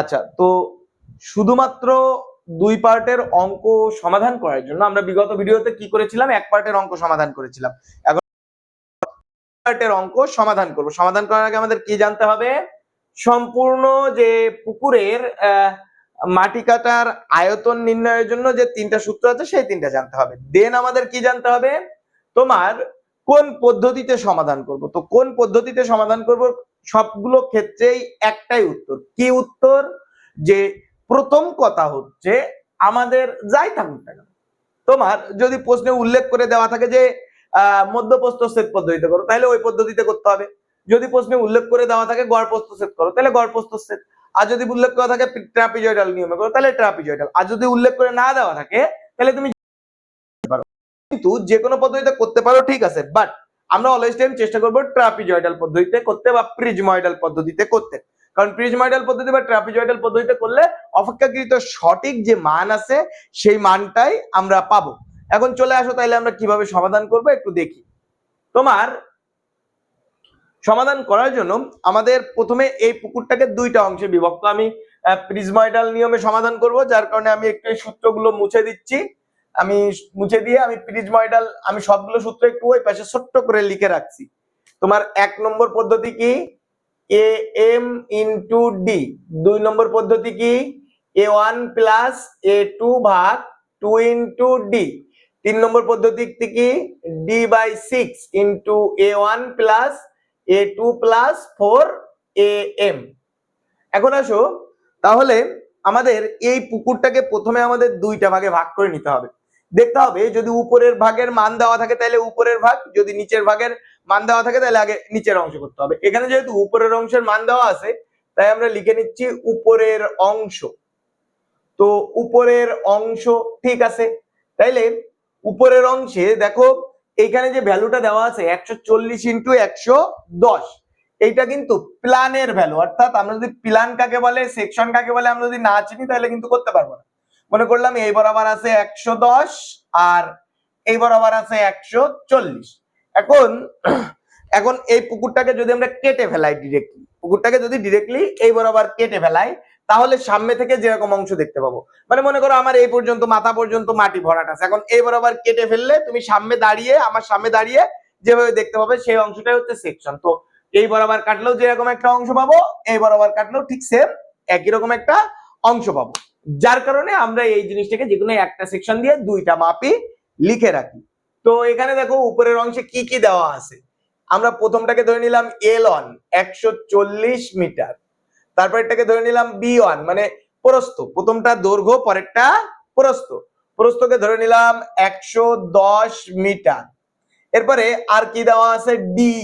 আচ্ছা তো শুধুমাত্র দুই পার্টের অঙ্ক সমাধান করার জন্য আমরা বিগত ভিডিওতে কি করেছিলাম? এক পার্টের অঙ্ক সমাধান করেছিলাম। এখন পার্টের অঙ্ক সমাধান করব। সমাধান করার আগে আমাদের কি জানতে হবে? সম্পূর্ণ যে পুকুরের মাটি কাটার আয়তন নির্ণয়ের জন্য যে তিনটা সূত্র আছে, সেই তিনটা জানতে হবে। দেন আমাদের কি জানতে হবে? তোমার কোন পদ্ধতিতে সমাধান করব? তো কোন পদ্ধতিতে সমাধান করব? সবগুলো ক্ষেত্রেই একটাই উত্তর। কি উত্তর? যে প্রথম কথা হচ্ছে আমাদের যাই থাকুক না তোমার যদি প্রশ্নে উল্লেখ করে দেওয়া থাকে যে মধ্যপ্রস্থ সেট পদ্ধতিতে করো, তাহলে ওই পদ্ধতিতে করতে হবে। যদি প্রশ্নে উল্লেখ করে দেওয়া থাকে গড়প্রস্থ সেট করো, তাহলে গড়প্রস্থ সেট আর যদি উল্লেখ করা থাকে ট্রাপিজয়েডাল নিয়মে করো, তাহলে ট্রাপিজয়েডাল। আর যদি উল্লেখ করে না দেওয়া থাকে, তাহলে তুমি কিন্তু যে কোনো পদ্ধতিতে করতে পারো, ঠিক আছে। বাট আমরা অলওয়েজ টাইম চেষ্টা করব ট্রাপিজয়েডাল পদ্ধতিতে করতে বা প্রিজময়েডাল পদ্ধতিতে করতে। কারণ প্রিজময়েডাল পদ্ধতি বা ট্রাপিজয়েডাল পদ্ধতিতে করলে অপেক্ষাকৃত সঠিক যে মান আছে, সেই মানটাই আমরা পাবো। এখন চলে আসো তাইলে আমরা কীভাবে সমাধান করব একটু দেখি। তোমার সমাধান করার জন্য আমাদের প্রথমে এই পুকুরটাকে দুইটা অংশে বিভক্ত। আমি প্রিজময়েডাল নিয়মে সমাধান করব, যার কারণে আমি একটু সূত্রগুলো মুছে দিচ্ছি। আমি মুছে দিয়ে আমি প্রিজময়েডাল আমি সবগুলো সূত্র একটু ওই পাশে ছোট্ট করে লিখে রাখছি। তোমার এক নম্বর পদ্ধতি কি? এ এম ইন্টু ডি দুই নম্বর পদ্ধতি কি? A one plus A two ভাগ টু ইন্টু ডি তিন নম্বর পদ্ধতি কি? D by six into A one plus A two plus four A M এখন আসো, তাহলে আমাদের এই পুকুরটাকে প্রথমে আমাদের দুইটা ভাগে ভাগ করে নিতে হবে। দেখতে হবে, যদি উপরের ভাগের মান দেওয়া থাকে তাহলে উপরের ভাগ, যদি নিচের ভাগের মান দেওয়া থাকে তাহলে আগে নিচের অংশ করতে হবে। এখানে যেহেতু উপরের অংশের মান দেওয়া আছে, তাই আমরা লিখে নিচ্ছি উপরের অংশ। তো উপরের অংশ ঠিক আছে। তাইলে উপরের অংশে দেখো এইখানে যে ভ্যালুটা দেওয়া আছে একশো চল্লিশ ইন্টু একশো দশ, এইটা কিন্তু প্ল্যানের ভ্যালু। অর্থাৎ আমরা যদি প্ল্যান কাকে বলে, সেকশন কাকে বলে আমরা যদি না চিনি, তাহলে কিন্তু করতে পারব না। মনে করলাম এই বরাবর আছে একশো দশ আর এই বরাবর আছে একশো চল্লিশ। এখন এখন এই পুকুরটাকে যদি আমরা কেটে ফেলাই ডিরেক্টলি পুকুরটাকে যদি ডিরেক্টলি এই বরাবর কেটে ফেলাই, তাহলে সামনে থেকে যেরকম অংশ দেখতে পাবো। মানে মনে করো আমার এই পর্যন্ত, মাথা পর্যন্ত মাটি ভরাট আছে। এখন এই বরাবর কেটে ফেললে তুমি সামনে দাঁড়িয়ে, আমার সামনে দাঁড়িয়ে যেভাবে দেখতে পাবে, সেই অংশটাই হচ্ছে সেকশন তো এই বরাবর কাটলেও যেরকম একটা অংশ পাবো, এই বরাবর কাটলেও ঠিক সেম একই রকম একটা অংশ পাবো। যার কারণে আমরা এই জিনিসটাকে যে কোনো একটা সেকশন দিয়ে দুইটা মাপই লিখে রাখি। তো এখানে দেখো উপরের অংশে কি কি দেওয়া আছে? আমরা প্রথমটাকে ধরে নিলাম এল অন একশো মিটার। তারপর এটাকে ধরে নিলাম বি ওয়ান মানে প্রস্থ। প্রথমটা দৈর্ঘ্য, পরেরটা প্রস্থ। প্রস্থকে ধরে নিলাম একশো দশ মিটার। এরপরে আর কি দেওয়া আছে? ডি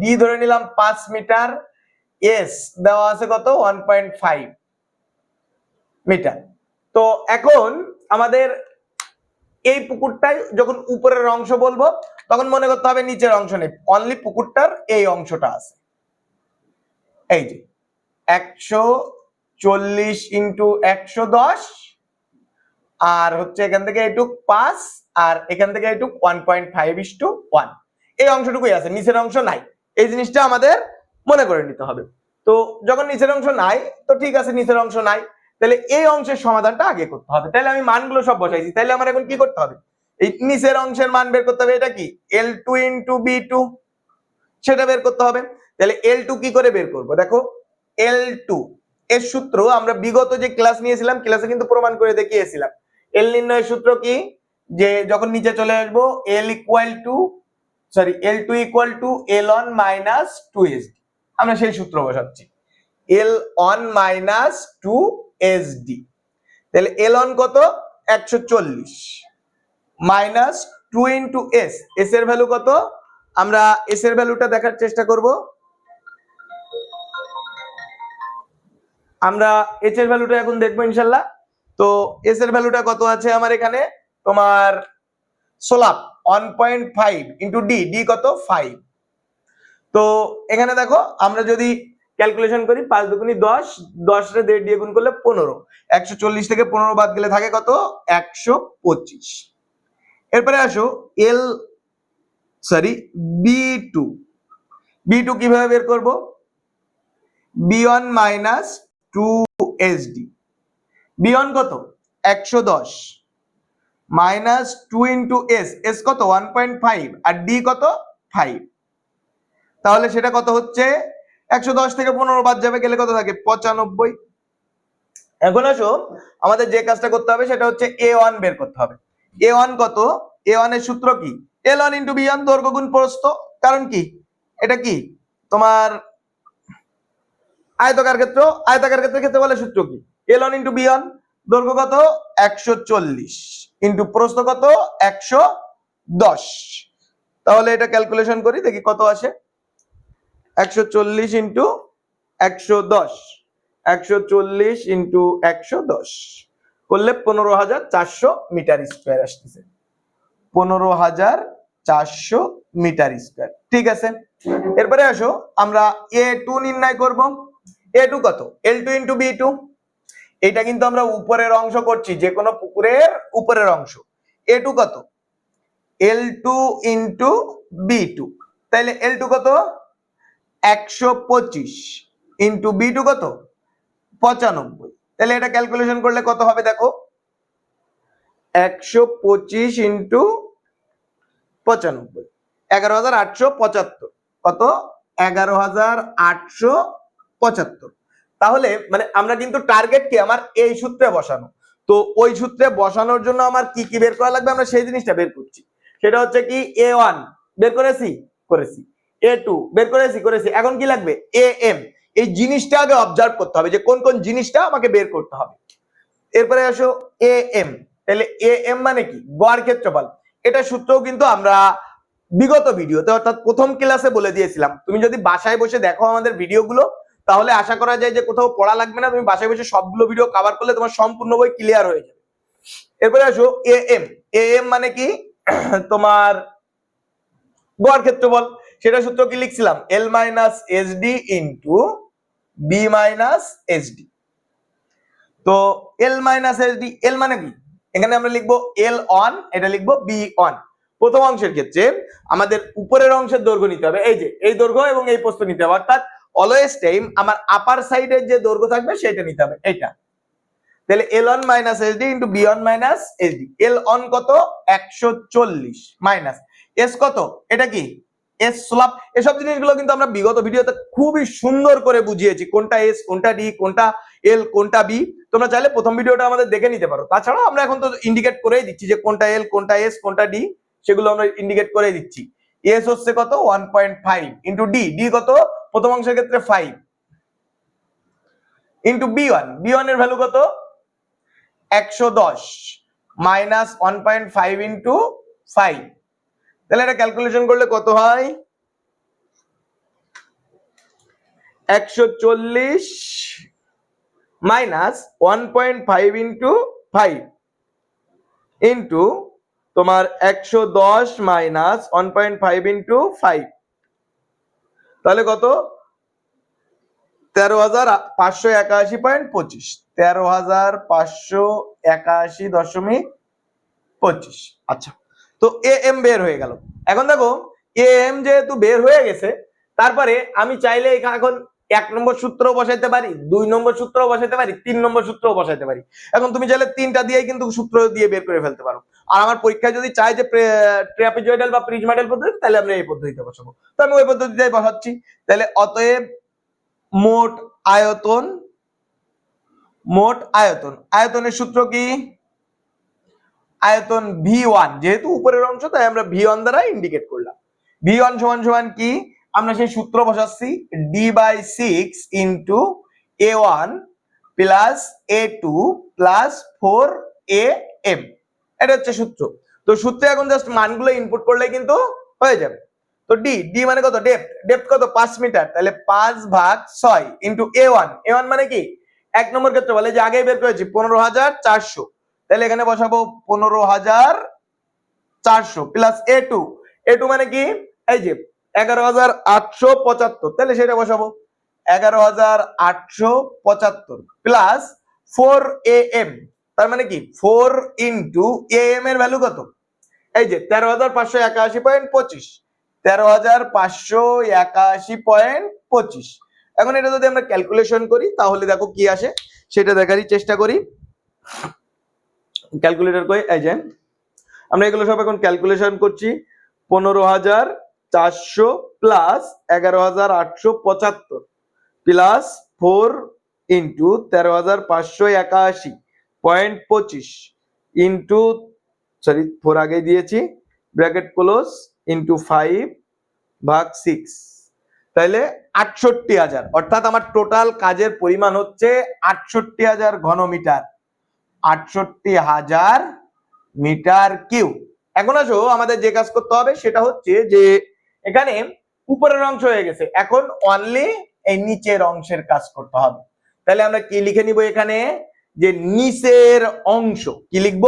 ডি ধরে নিলাম পাঁচ মিটার। এস দেওয়া আছে কত? ওয়ান পয়েন্ট ফাইভ মিটার তো এখন আমাদের এই পুকুরটাই যখন উপরের অংশ বলব, তখন মনে করতে হবে নিচের অংশ নেই। অনলি পুকুরটার এই অংশটা আছে। এই যে, একশো চল্লিশ ইন্টু একশো দশ, আর হচ্ছে এখান থেকে এটুক পাঁচ, আর এখান থেকে এটুক one point five is two one. এই অংশটুকুই আছে, নিচের অংশ নাই। এই জিনিসটা আমাদের মনে করে নিতে হবে। তো যখন নিচের অংশ নাই, তো ঠিক আছে, নিচের অংশ নাই। তাহলে এই অংশের সমাধানটা আগে করতে হবে। তাহলে আমি মানগুলো সব বসাইছি। তাহলে আমার এখন কি করতে হবে? এই নিচের অংশের মান বের করতে হবে, এটা কি? L two into B two সেটা বের করতে হবে। তাহলে এল টু কি করে বের করব? দেখো এল টু এর সূত্র আমরা বিগত যে ক্লাস নিয়েছিলাম ক্লাসে কিন্তু প্রমাণ করে দেখিয়েছিলাম। এল নির্ণয়ের সূত্র কি? যে যখন নিচে চলে আসব L equal to sorry L two equal to L one minus two আমরা সেই সূত্র বসাচ্ছি। L one minus two S D তাহলে এল অন কত? একশো চল্লিশ। Minus two into S S এর ভ্যালু কত? আমরা এস এর ভ্যালুটা দেখার চেষ্টা করব। আমরা এস এর ভ্যালুটা এখন দেখব ইনশাল্লাহ। তো এস এর ভ্যালুটা কত আছে আমার এখানে? তোমার সোলাপ one point five into D D কত? ফাইভ তো এখানে দেখো, আমরা যদি ক্যালকুলেশন করি, পাঁচ দুগুনি দশ দশ রে দেড় দিয়ে গুণ করলে পনেরো। একশো চল্লিশ থেকে পনেরো বাদ গেলে থাকে কত? একশো পঁচিশ। এরপরে আসো L sorry B two B two কীভাবে বের করব? B one minus two SD B one কত? একশো দশ। Minus two into S S কত? ওয়ান পয়েন্ট ফাইভ আর ডি কত? ফাইভ তাহলে সেটা কত হচ্ছে? একশো দশ থেকে পনেরো বাদ যাবে, গেলে কত থাকে? পঁচানব্বই। এখন আসো, আমাদের যে কাজটা করতে হবে সেটা হচ্ছে এ ওয়ান বের করতে হবে। এ ওয়ান কত? এ ওয়ানের সূত্র কি? L one into B one দৈর্ঘ্য গুণ প্রস্থ। কারণ কি? এটা কি? তোমার আয়তকার ক্ষেত্র। আয়তাকার ক্ষেত্রের ক্ষেত্রে বলে সূত্র কি? L one into B one দৈর্ঘ্য কত? একশো চল্লিশ। ইন্টু প্রস্থ কত? একশো দশ। তাহলে এটা ক্যালকুলেশন করি, দেখি কত আসে। একশো চল্লিশ ইন্টু একশো দশ। একশো চল্লিশ ইন্টু একশো দশ। করলে পনেরো হাজার চারশো মিটার স্কোয়ার আসতেছে। পনেরো হাজার চারশো মিটার স্কোয়ার। ঠিক আছে? এরপরে আসো, আমরা এ টু নির্ণয় করব। এ টু কত? L two into B two. এটা কিন্তু আমরা উপরের অংশ করছি, যে কোনো পুকুরের উপরের অংশ। এ টু কত? L two into B two. তাইলে এল টু কত? একশো পঁচিশ ইন্টু বি টু কত? পঁচানব্বই। তাহলে এটা ক্যালকুলেশন করলে কত হবে দেখো? একশো পঁচিশ ইন্টু পঁচানব্বই। এগারো হাজার আটশো পঁচাত্তর। কত? এগারো হাজার আটশো পঁচাত্তর। তাহলে মানে আমরা কিন্তু টার্গেট কি? আমার এই সূত্রে বসানো। তো ওই সূত্রে বসানোর জন্য আমার কি কি বের করা লাগবে? আমরা সেই জিনিসটা বের করছি। সেটা হচ্ছে কি? এ ওয়ান বের করেছি? করেছি। এ টু বের করেছি করেছি। এখন কি লাগবে? এ এম এই জিনিসটা আগে অবজার্ভ করতে হবে যে কোন কোন জিনিসটা আমাকে বের করতে হবে। এরপরে আসো এ এম তাহলে এ এম মানে কি? গড় ক্ষেত্রফল। এটা সূত্রও কিন্তু আমরা বিগত ভিডিওতে অর্থাৎ প্রথম ক্লাসে বলে দিয়েছিলাম। তুমি যদি বাসায় বসে দেখো আমাদের ভিডিওগুলো তাহলে আশা করা যায় যে কোথাও পড়া লাগবে না। তুমি বাসায় বসে সবগুলো ভিডিও কভার করলে তোমার সম্পূর্ণ বই ক্লিয়ার হয়ে যাবে। এরপরে আসো এ এম এ এম মানে কি? তোমার গড় ক্ষেত্রফল। সেটা সূত্র কি লিখছিলাম? L minus S D into B minus S D তো L minus S D L মানে কি? এখানে আমরা লিখব এল অন এটা লিখব বি অন প্রথম অংশের ক্ষেত্রে আমাদের উপরের অংশের দৈর্ঘ্য নিতে হবে। এই যে, এই দৈর্ঘ্য এবং এই প্রস্থ নিতে হবে। অর্থাৎ অলওয়েজ টাইম আমার আপার সাইডের যে দৈর্ঘ্য থাকবে, সেটা নিতে হবে। এইটা। তাহলে L one minus S D into B one minus S D L one কত? একশো চল্লিশ মাইনাস এস কত? এটা কি? এস স্লাপ এসব জিনিসগুলো কিন্তু আমরা বিগত ভিডিওতে খুবই সুন্দর করে বুঝিয়েছি। কোনটা এস কোনটা ডি কোনটা এল কোনটা বি তোমরা চাইলে প্রথম ভিডিওটা আমাদের দেখে নিতে পারো। তাছাড়াও আমরা এখন তো ইন্ডিকেট করেই দিচ্ছি যে কোনটা এল কোনটা এস কোনটা ডি সেগুলো আমরা ইন্ডিকেট করে দিচ্ছি। এস হচ্ছে কত? One point five into D D কত? প্রথম অংশের ক্ষেত্রে five into B one B ওয়ানের ভ্যালু কত? একশো দশ। Minus one point five into five তাহলে এটা ক্যালকুলেশন করলে কত হয়? একশো চল্লিশ minus one point five into five into তোমার একশো দশ minus one point five into five তাহলে কত? তেরো হাজার পাঁচশো একাশি পয়েন্ট পঁচিশ। তেরো হাজার পাঁচশো একাশি দশমিক পঁচিশ। আচ্ছা। তো এ এম বের হয়ে গেল। এখন দেখো এ এম যেহেতু বের হয়ে গেছে, তারপরে আমি চাইলে এখানে এখন এক নম্বর সূত্র বসাইতে পারি, দুই নম্বর সূত্র বসাইতে পারি, তিন নম্বর সূত্র বসাইতে পারি। এখন তুমি চাইলে তিনটা দিয়েই কিন্তু সূত্র দিয়ে বের করে ফেলতে পারো। আর আমার পরীক্ষায় যদি চাই যে ট্রাপিজয়েডাল বা প্রিজমাইডাল পদ্ধতি, তাহলে আমরা এই পদ্ধতিতে বসাবো। তো আমি ওই পদ্ধতিতে বসাচ্ছি। তাহলে অতএব মোট আয়তন মোট আয়তন। আয়তনের সূত্র কি? আয়তন ভি ওয়ান যেহেতু উপরের অংশ, তাই আমরা ভি ওয়ান দ্বারা ইন্ডিকেট করলাম। ভি ওয়ান সমান সমান কি? আমরা সেই সূত্র বসাচ্ছি D by six into A one plus A two plus four A M এটা হচ্ছে সূত্র। তো সূত্রে এখন জাস্ট মানগুলো ইনপুট করলে কিন্তু হয়ে যাবে। তো ডি ডি মানে কত? ডেপথ ডেপথ কত? পাঁচ মিটার। তাহলে পাঁচ ভাগ ছয় into A one A one মানে কি? এক নম্বর ক্ষেত্রে বলে যে আগেই বের করেছি, পনেরো হাজার চারশো। তাহলে এখানে বসাবো পনেরো হাজার চারশো plus A two A two মানে কি? এই যে, এগারো হাজার আটশো পঁচাত্তর। তাহলে সেটা বসাবো। এগারো হাজার আটশো পঁচাত্তর প্লাস ফোর এ এম তার মানে কি? ফোর ইন্টু এ এম এর ভ্যালু কত? এই যে, তেরো হাজার পাঁচশো একাশি পয়েন্ট পঁচিশ। তেরো হাজার পাঁচশো একাশি পয়েন্ট পঁচিশ। এখন এটা যদি আমরা ক্যালকুলেশন করি, তাহলে দেখো কি আসে? সেটা দেখারই চেষ্টা করি। ক্যালকুলেটর করে এই যে, আমরা এগুলো সব এখন ক্যালকুলেশন করছি। পনেরো হাজার চারশো প্লাস এগারো হাজার আটশো পঁচাত্তর প্লাস ফোর ইন্টু তেরো হাজার পাঁচশো একাশি পয়েন্ট পঁচিশ ইন্টু সরি ফোর আগে দিয়েছি ব্র্যাকেট ক্লোজ ইন্টু ফাইভ ভাগ সিক্স তাহলে আটষট্টি হাজার, অর্থাৎ আমার টোটাল কাজের পরিমাণ হচ্ছে আটষট্টি হাজার ঘনমিটার। আটষট্টি হাজার মিটার কিউ। এখন আসো, আমাদের যে কাজ করতে হবে সেটা হচ্ছে যে এখানে উপরের অংশ হয়ে গেছে। এখন অনলি এই নিচের অংশের কাজ করতে হবে। তাহলে আমরা কি লিখে নিব এখানে? যে নিচের অংশ। কি লিখব?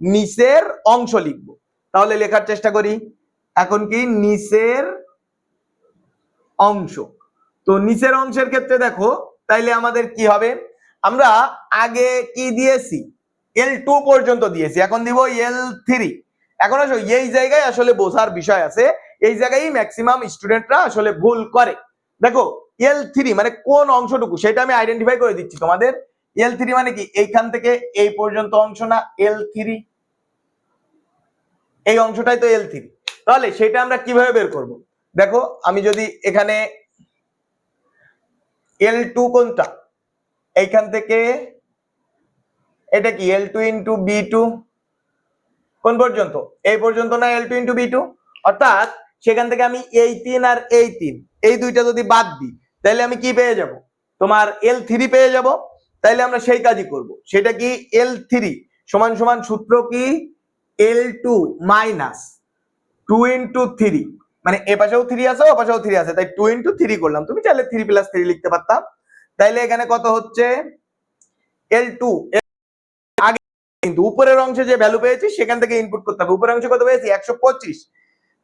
নিচের অংশ লিখব। তাহলে লেখার চেষ্টা করি। এখন কি? নিচের অংশ। তো নিচের অংশের ক্ষেত্রে দেখো, তাইলে আমাদের কি হবে? আমরা আগে কি দিয়েছি? এল টু পর্যন্ত দিয়েছি। এখন দিব এল থ্রি এখন আসো, এই জায়গায় আসলে বোঝার বিষয় আছে। এই জায়গায় ম্যাক্সিমাম স্টুডেন্টরা আসলে ভুল করে। দেখো এল থ্রি মানে কোন অংশটুকু, সেটা আমি আইডেন্টিফাই করে দিচ্ছি তোমাদের। এল থ্রি মানে কি? এইখান থেকে এই পর্যন্ত অংশ না এল থ্রি এই অংশটাই তো এল থ্রি তাহলে সেটা আমরা কীভাবে বের করব? দেখো, আমি যদি এখানে এল টু কোনটা? এইখান থেকে এটা কি? L two into B two কোন পর্যন্ত? এই পর্যন্ত না L two into B two অর্থাৎ সেখান থেকে আমি এই তিন আর এই তিন এই দুইটা যদি বাদ দিই তাহলে আমি কি পেয়ে যাব? তোমার এল থ্রি পেয়ে যাব। তাইলে আমরা সেই কাজই করব। সেটা কি? এল থ্রি সমান সমান সূত্র কি? L two minus two into three মানে এ পাশেও থ্রি আছে, ও পাশেও থ্রি আছে। তাই টু ইন্টু থ্রি করলাম। তুমি চাইলে থ্রি প্লাস থ্রি লিখতে পারতাম। তাইলে এখানে কত হচ্ছে? এল টু কিন্তু উপরের অংশে যে ভ্যালু পেয়েছি, সেখান থেকে ইনপুট করতে হবে। উপরের অংশে কত পেয়েছি? একশো পঁচিশ।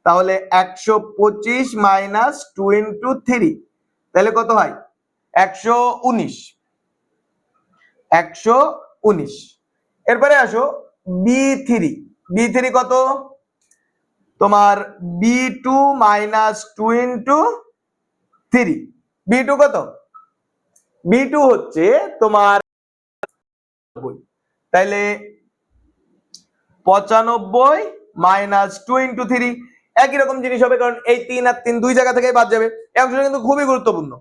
তাহলে একশো পঁচিশ মাইনাস টু ইন্টু থ্রি তাহলে কত হয়? একশো উনিশ। একশো উনিশ। এরপরে আসো বি থ্রি বি থ্রি কত? তোমার B two minus two into three B two কত? বি টু হচ্ছে তোমার তাইলে পঁচানব্বই মাইনাস টু ইন্টু থ্রি একই রকম জিনিস হবে কারণ এই তিন আর তিন দুই জায়গা থেকে বাদ যাবে। এই অংশটা কিন্তু খুবই গুরুত্বপূর্ণ।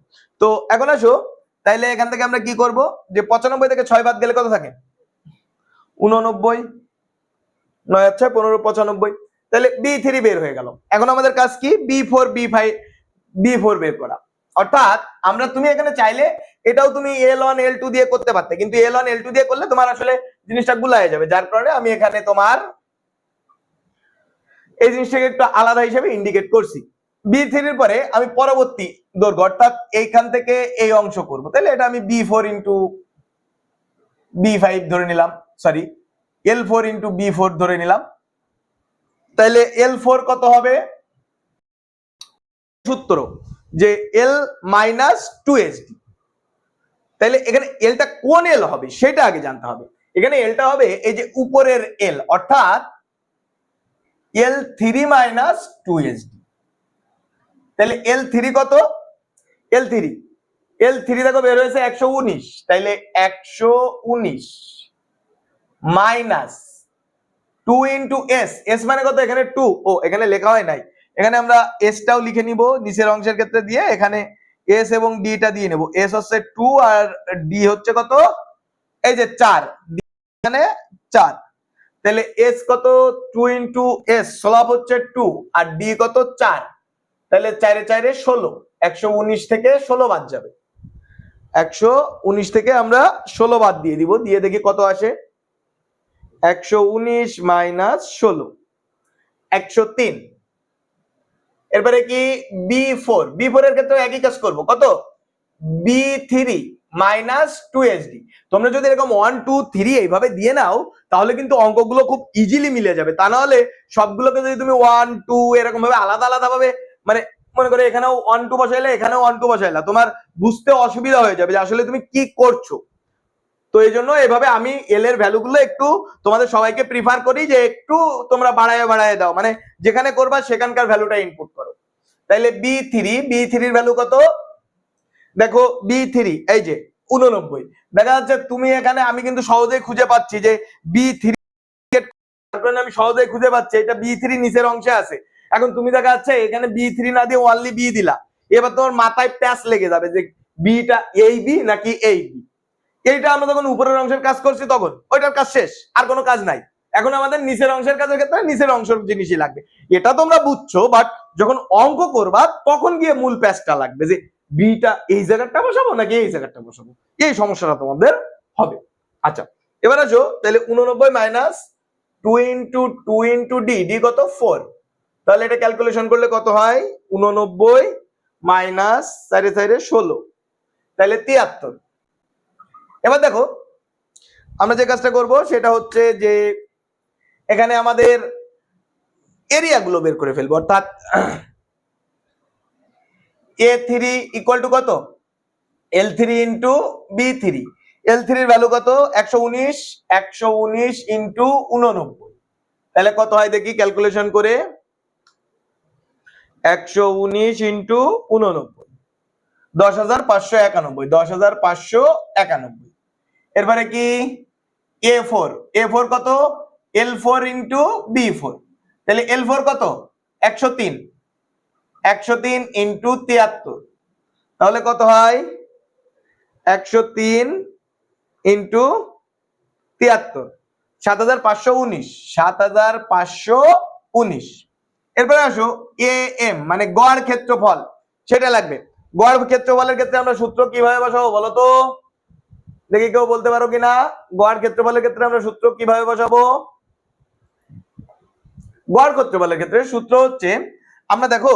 তো এখন আসো, তাইলে এখান থেকে আমরা কি করব? যে পঁচানব্বই থেকে ছয় বাদ গেলে কত থাকে? উননব্বই নয় আচ্ছা পনেরো, পঁচানব্বই। তাহলে বি থ্রি বের হয়ে গেল। এখন আমাদের কাজ কি? B four B five B four বের করা। অর্থাৎ আমরা তুমি এখানে চাইলে এটাও তুমি এল ওয়ান এল টু দিয়ে করতে পারতে। কিন্তু এল ওয়ান এল টু দিয়ে করলে তোমার আসলে জিনিসটা গুলায় যাবে, যার কারণে আমি এখানে তোমার এই জিনিসটাকে একটু আলাদা হিসেবে ইন্ডিকেট করছি। বি থ্রির পরে আমি পরবর্তী দৈর্ঘ্য, অর্থাৎ এইখান থেকে এই অংশ করব। তাহলে এটা আমি B four into B five ধরে নিলাম sorry L four into B four ধরে নিলাম। তাহলে এল ফোর কত হবে? সূত্র। যে এল মাইনাস টু ডি তাহলে এখানে এলটা কোন এল হবে সেটা আগে জানতে হবে। এখানে এলটা হবে এই যে উপরের এল অর্থাৎ L three minus two D তাহলে এল থ্রি কত? এল থ্রি এল থ্রি দেখো বের হয়েছে একশো উনিশ, তাইলে একশো উনিশ minus two into S S মানে কত? এখানে টু ও, এখানে লেখা হয় নাই। এখানে আমরা এসটাও লিখে নিব নিচের অংশের ক্ষেত্রে দিয়ে এখানে এস এবং ডিটা দিয়ে নেব। এস হচ্ছে টু আর ডি হচ্ছে কত? এই যে চার। এখানে চার। তাহলে এস কত? টু ইন্টু এস সলাপ হচ্ছে টু আর ডি কত? চার। তাহলে চারে চারে ষোলো। একশো উনিশ থেকে ষোলো বাদ যাবে। একশো উনিশ থেকে আমরা ষোলো বাদ দিয়ে দিব। দিয়ে দেখি কত আসে? একশো উনিশ মাইনাস ষোলো। একশো তিন। এরপরে কি? বি ফোর বি ফোর এর ক্ষেত্রে একই কাজ করব। কত? B three minus two D তোমরা যদি এরকম ওয়ান টু থ্রি এইভাবে দিয়ে নাও, তাহলে কিন্তু অঙ্কগুলো খুব ইজিলি মিলে যাবে। তা না হলে সবগুলোকে যদি তুমি ওয়ান টু এরকম ভাবে আলাদা আলাদা ভাবে মানে মনে করে এখানেও ওয়ান টু বসাইলে, এখানেও ওয়ান টু বসাইলা, তোমার বুঝতে অসুবিধা হয়ে যাবে যে আসলে তুমি কি করছ। তো এই জন্য এভাবে আমি এল এর ভ্যালুগুলো একটু তোমাদের সবাইকে প্রিফার করি যে একটু তোমরা বাড়ায় বাড়ায় দাও। মানে যেখানে করবা সেখানকার ভ্যালুটা ইনপুট তাইলে বি থ্রি বি থ্রির ভ্যালু কত? দেখো বি থ্রি এই যে উননব্বই দেখা যাচ্ছে তুমি এখানে, আমি কিন্তু সহজেই খুঁজে পাচ্ছি যে বি থ্রি আমি সহজেই খুঁজে পাচ্ছি, এটা বি থ্রি নিচের অংশে আছে। এখন তুমি দেখা যাচ্ছে এখানে বি থ্রি না দিয়ে ওয়ানলি বি দিলা। এবার তোমার মাথায় প্যাচ লেগে যাবে যে বিটা এই বি নাকি এই বি এইটা আমরা যখন উপরের অংশের কাজ করছি তখন, ওইটার কাজ শেষ, আর কোনো কাজ নাই। এখন আমাদের নিচের অংশের কাজের ক্ষেত্রে নিচের অংশের জিনিসই লাগবে। এটা তোমরা বুঝছ বাট যখন অঙ্ক করবা, তখন গিয়ে মূল প্যাচটা লাগবে যে বিটা এই জায়গাটা বসাবো নাকি এই জায়গাটা বসাবো? এই সমস্যাটা তোমাদের হবে। আচ্ছা এবার আসো, তাহলে উননব্বই minus two into two into D D কত? ফোর তাহলে এটা ক্যালকুলেশন করলে কত হয়? উননব্বই মাইনাস চারে চারে ষোলো। তাহলে তিয়াত্তর। এবার দেখো, আমরা যে কাজটা করব, সেটা হচ্ছে যে এখানে আমাদের এরিয়াগুলো বের করে ফেলব, অর্থাৎ এ থ্রি ইকুয়াল টু কত? L three into B three L থ্রির ভ্যালু কত? একশো উনিশ একশো উনিশ ইন্টু উননব্বই। তাহলে কত হয় দেখি ক্যালকুলেশন করে। একশো উনিশ ইন্টু উননব্বই। দশ হাজার পাঁচশো একানব্বই, দশ হাজার পাঁচশো একানব্বই। এরপরে কি? এ ফোর এ ফোর কত? L four into B four তাহলে এল ফোর কত? একশো তিন। একশো তিন ইন্টু তিয়াত্তর। তাহলে কত হয়? একশো তিন ইন্টু তিয়াত্তর। সাত হাজার পাঁচশো উনিশ। সাত হাজার পাঁচশো উনিশ। এরপরে আসো এ এম মানে গড় ক্ষেত্রফল। সেটা লাগবে। গড় ক্ষেত্রফলের ক্ষেত্রে আমরা সূত্র কীভাবে বসাবো বলো তো? দেখি কেউ বলতে পারো কিনা? গড় ক্ষেত্রফলের ক্ষেত্রে আমরা সূত্র কীভাবে বসাবো? গড় ক্ষেত্রফলের ক্ষেত্রে সূত্র হচ্ছে, আমরা দেখো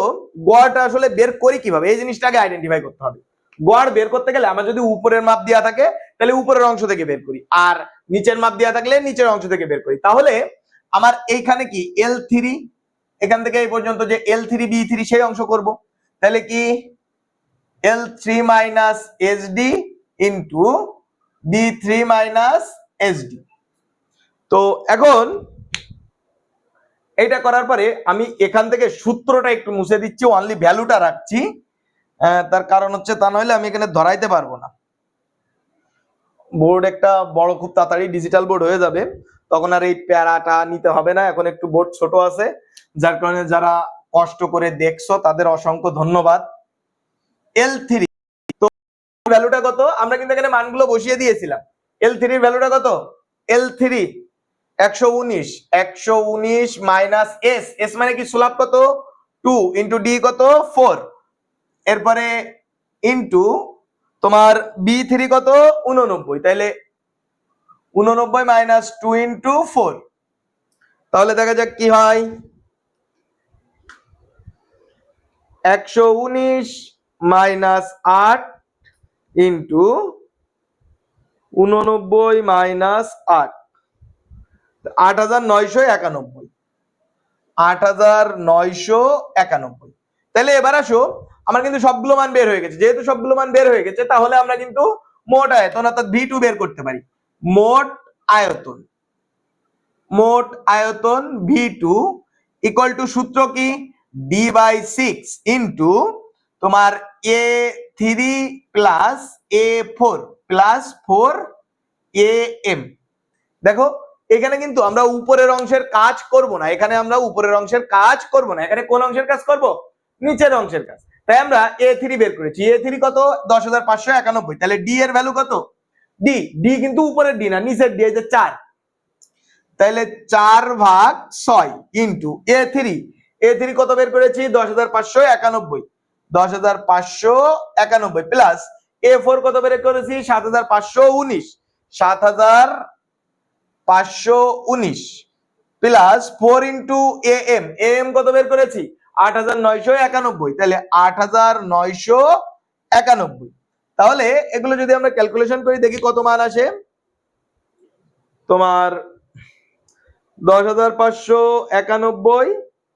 গড়টা আসলে বের করি কীভাবে? এই জিনিসটাকে আইডেন্টিফাই করতে হবে। গড় বের করতে গেলে আমরা যদি উপরের মাপ দেওয়া থাকে, তাহলে উপরের অংশ থেকে বের করি। আর নিচের মাপ দেওয়া থাকলে নিচের অংশ থেকে বের করি। তাহলে আমার এইখানে কি এল থ্রি এখান থেকে এই পর্যন্ত যে এল থ্রি বি থ্রি সেই অংশ করব। তাহলে কি L three minus D into B three minus D তো এখন এইটা করার পরে আমি এখান থেকে সূত্রটা একটু মুছে দিচ্ছি অনলি ভ্যালুটা রাখছি। তার কারণ হচ্ছে তা নইলে আমি এখানে ধরাইতে পারব না। বোর্ড একটা বড়, খুব তাড়াতাড়ি ডিজিটাল বোর্ড হয়ে যাবে। তখন আর এই প্যারাটা নিতে হবে না, এখন একটু বোর্ড ছোট আছে। যার কারণে যারা কষ্ট করে দেখছ, তাদের অসংখ্য ধন্যবাদ। এল থ্রি তো ভ্যালুটা কত? আমরা কিন্তু এখানে মানগুলো বসিয়ে দিয়েছিলাম। এল থ্রির ভ্যালুটা কত? এল থ্রি একশো উনিশ একশো উনিশ মাইনাস এস এস মানে কি সুলাভ কত? টু ইন্টু ডি কত? ফোর এরপরে ইন্টু তোমার বি থ্রি কত? উননব্বই। তাইলে উননব্বই মাইনাস টু ইন্টু ফোর তাহলে দেখা যাক কি হয়। একশো উনিশ মাইনাস আট ইন্টু উননব্বই মাইনাস আট। আট হাজার নয়শো একানব্বই। আট হাজার নয়শো একানব্বই। তাহলে এবার আসো, আমার কিন্তু সবগুলো মান বের হয়ে গেছে। যেহেতু সবগুলো মান বের হয়ে গেছে, তাহলে আমরা কিন্তু মোট আয়তন, অর্থাৎ ভি টু বের করতে পারি। মোট আয়তন মোট আয়তন ভি টু ইকুয়াল টু সূত্র কি? ডি বাই সিক্স ইন্টু তোমার A three plus A four plus four A M দেখো এখানে কিন্তু আমরা উপরের অংশের কাজ করব না। এখানে আমরা উপরের অংশের কাজ করব না। এখানে কোন অংশের কাজ করব? নিচের অংশের কাজ। তাই আমরা এ থ্রি বের করেছি। এ থ্রি কত? দশ হাজার পাঁচশো একানব্বই। তাহলে ডি এর ভ্যালু কত? ডি ডি কিন্তু উপরের ডি না, নিচের ডি যে চার। তাহলে চার ভাগ ছয় into A three A three কত বের করেছি? দশ হাজার পাঁচশো একানব্বই। দশ হাজার পাঁচশো একানব্বই প্লাস এ ফোর কত বের করেছি? সাত হাজার পাঁচশো উনিশ। সাত হাজার পাঁচশো উনিশ plus four into A M A M কত বের করেছি? আট হাজার নয়শো একানব্বই। তাহলে আট হাজার নয়শো একানব্বই। তাহলে এগুলো যদি আমরা ক্যালকুলেশন করি, দেখি কত মান আসে? তোমার দশ হাজার পাঁচশো একানব্বই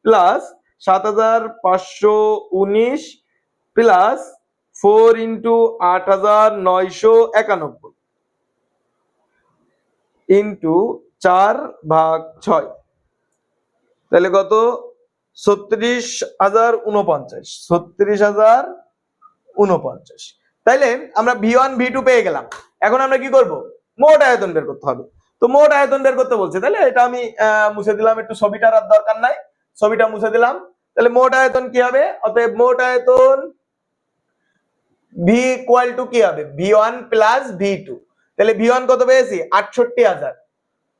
প্লাস সাত হাজার পাঁচশো উনিশ প্লাস ফোর ইন্টু আট হাজার নয়শো একানব্বই। ইন্টু চার ভাগ ছয়। তাহলে কত? ছত্রিশ হাজার উনপঞ্চাশ ছত্রিশ হাজার উনপঞ্চাশ তাইলে আমরা ভি ওয়ান ভি টু পেয়ে গেলাম। এখন আমরা কি করব? মোট আয়তন বের করতে হবে। তো মোট আয়তন বের করতে বলছে। তাহলে এটা আমি মুছে দিলাম। একটু ছবিটার আর দরকার নাই। ছবিটা মুছে দিলাম। তাহলে মোট আয়তন কি হবে? অতএব মোট আয়তন ভি ইকুয়াল টু কি হবে? V one plus V two. তাহলে ভি ওয়ান কত পেয়েছি? আটষট্টি হাজার।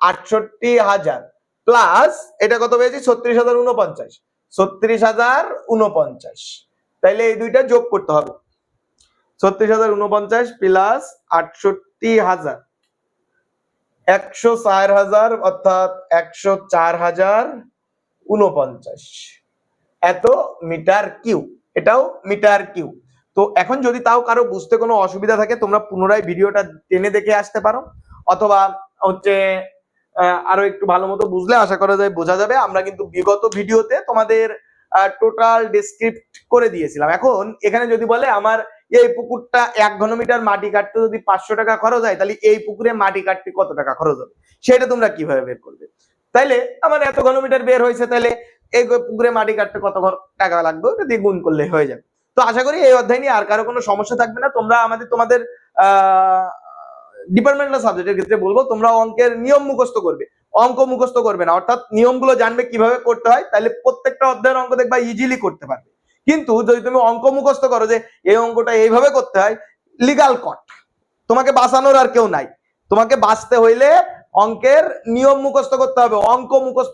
আটষট্টি হাজার প্লাস এটা কত পেয়েছি? ছত্রিশ হাজার উনপঞ্চাশ ছত্রিশ হাজার উনপঞ্চাশ তাইলে এই দুইটা যোগ করতে হবে। ছত্রিশ হাজার উনপঞ্চাশ প্লাস আটষট্টি হাজার। একশো চার হাজার অর্থাৎ একশো চার হাজার উনপঞ্চাশ এত মিটার কিউ এটাও মিটার কিউ তো এখন যদি তাও কারও বুঝতে কোনো অসুবিধা থাকে, তোমরা পুনরায় ভিডিওটা টেনে দেখে আসতে পারো। অথবা হচ্ছে আরও একটু ভালো মতো বুঝলে আশা করা যায় বোঝা যাবে। আমরা কিন্তু বিগত ভিডিওতে তোমাদের টোটাল ডিসক্রিপ্ট করে দিয়েছিলাম। এখন এখানে যদি বলে, আমার এই পুকুরটা এক ঘনমিটার মাটি কাটতে যদি পাঁচশো টাকা খরচ হয়, তাহলে এই পুকুরে মাটি কাটতে কত টাকা খরচ হবে? সেটা তোমরা কীভাবে বের করবে? তাইলে আমার এত ঘনমিটার বের হয়েছে তাহলে এই পুকুরে মাটি কাটতে কত টাকা লাগবে? ওটা দিয়ে গুণ করলে হয়ে যাবে। তো আশা করি এই অধ্যায় নিয়ে আর কারও কোনো সমস্যা থাকবে না। তোমরা আমাদের, তোমাদের ডিপার্টমেন্টাল সাবজেক্টের ক্ষেত্রে বলব, তোমরা অঙ্কের নিয়ম মুখস্থ করবে। অঙ্ক মুখস্থ করবে না। অর্থাৎ নিয়মগুলো জানবে কীভাবে করতে হয়, তাহলে প্রত্যেকটা অধ্যায়ের অঙ্ক দেখবা ইজিলি করতে পারবে। কিন্তু যদি তুমি অঙ্ক মুখস্থ করো যে এই অঙ্কটা এইভাবে করতে হয় লিগাল কট তোমাকে বাঁচানোর আর কেউ নাই। তোমাকে বাঁচতে হইলে অঙ্কের নিয়ম মুখস্থ করতে হবে। অঙ্ক মুখস্থ